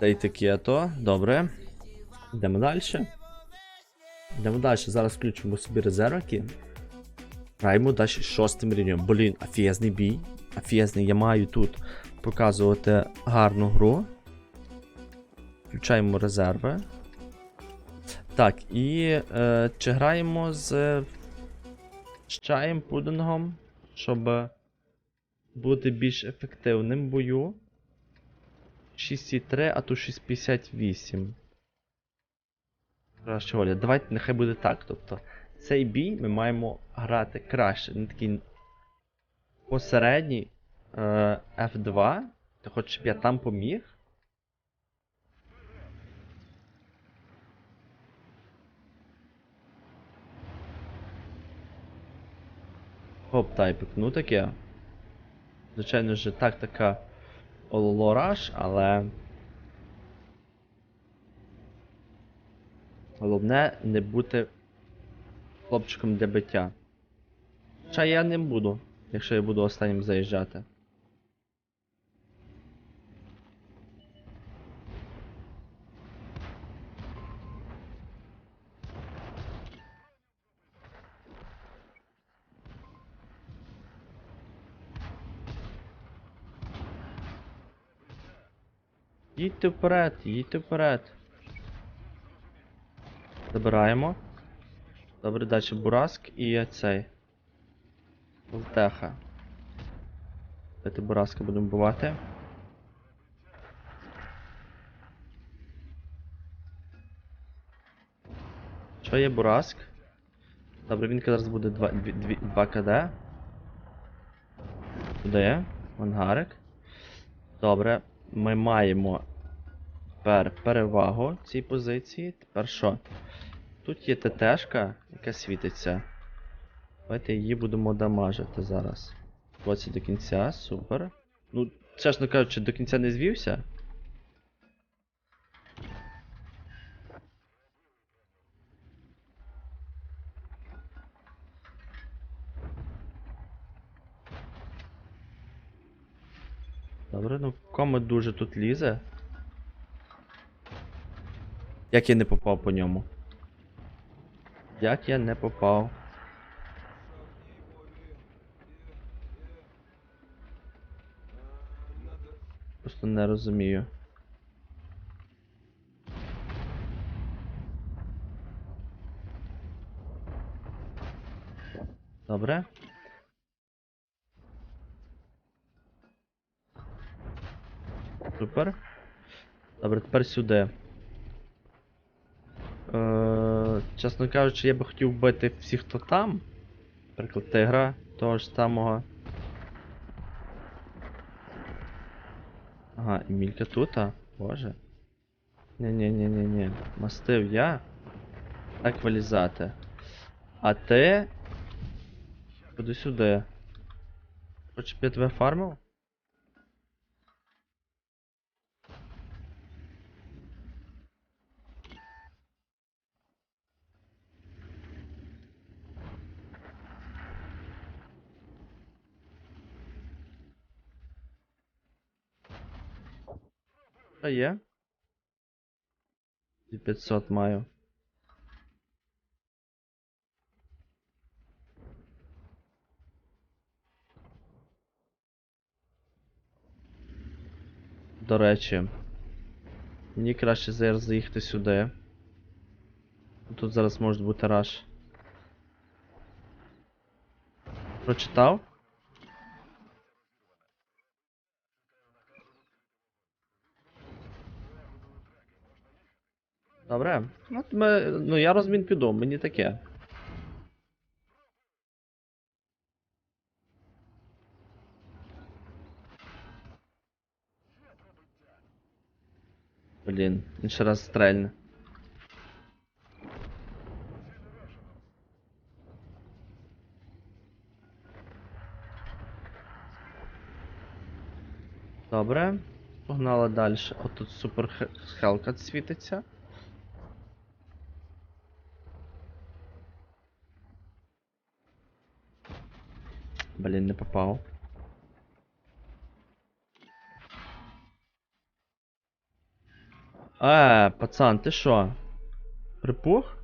Дайте кето, добре. Йдемо далі. Йдемо далі. Зараз включимо собі резервики. Граємо далі шостим рівнем. Блін, афієзний бій. Афієзний, я маю тут показувати гарну гру. Включаємо резерви. Так, і е, чи граємо з, з чаєм пудингом, щоб бути більш ефективним в бою. 6,3, а то 6,58. Краще воля. Давайте нехай буде так. Тобто, цей бій ми маємо грати краще. Не такий посередній е, F2. Ти хочеш, щоб я там поміг? Хоп, тайпик, ну таке. Звичайно ж, тактика Олораш, але. Головне не бути хлопчиком для биття. Хоча я не буду, якщо я буду останнім заїжджати. Їдьте вперед, їдьте вперед. Забираємо. Добре, далі Бураск і цей. Лтеха. Давайте Бураска будемо бувати. Що є Бураск? Добре, він зараз буде 2, 2, 2 КД. Туди. Ангарик. Добре, ми маємо тепер перевагу цій позиції. Тепер що? Тут є ТТшка, яка світиться. Давайте її будемо дамажити зараз. 20 до кінця, супер. Ну, чесно кажучи, до кінця не звівся. Добре, ну комет дуже тут лізе. Як я не попав по ньому? Як я не попав? Просто не розумію. Добре. Супер. Добре, тепер сюди. Е, чесно кажучи, я би хотів вбити всіх, хто там. Наприклад, тигра того ж самого. Ага, Емілька тут, а? Боже. Ні-ні-ні-ні-ні. Мастив я. Так вилізати. А ти. Куди сюди. Хочеш, щоб я тебе фармив? А є? І 500 маю. До речі, мені краще зараз заїхати сюди. Тут зараз може бути раш. Прочитав? Добре. От ми, ну я розмін піду, мені таке. Блін, він ще раз стрельне. Добре. Погнали далі. Отут супер хелкат світиться. Блін, не попал. А, пацан, ты шо? Припух?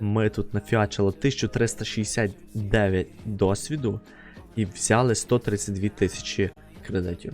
Ми тут нафіачили 1369 досвіду і взяли 132 тисячі кредитів.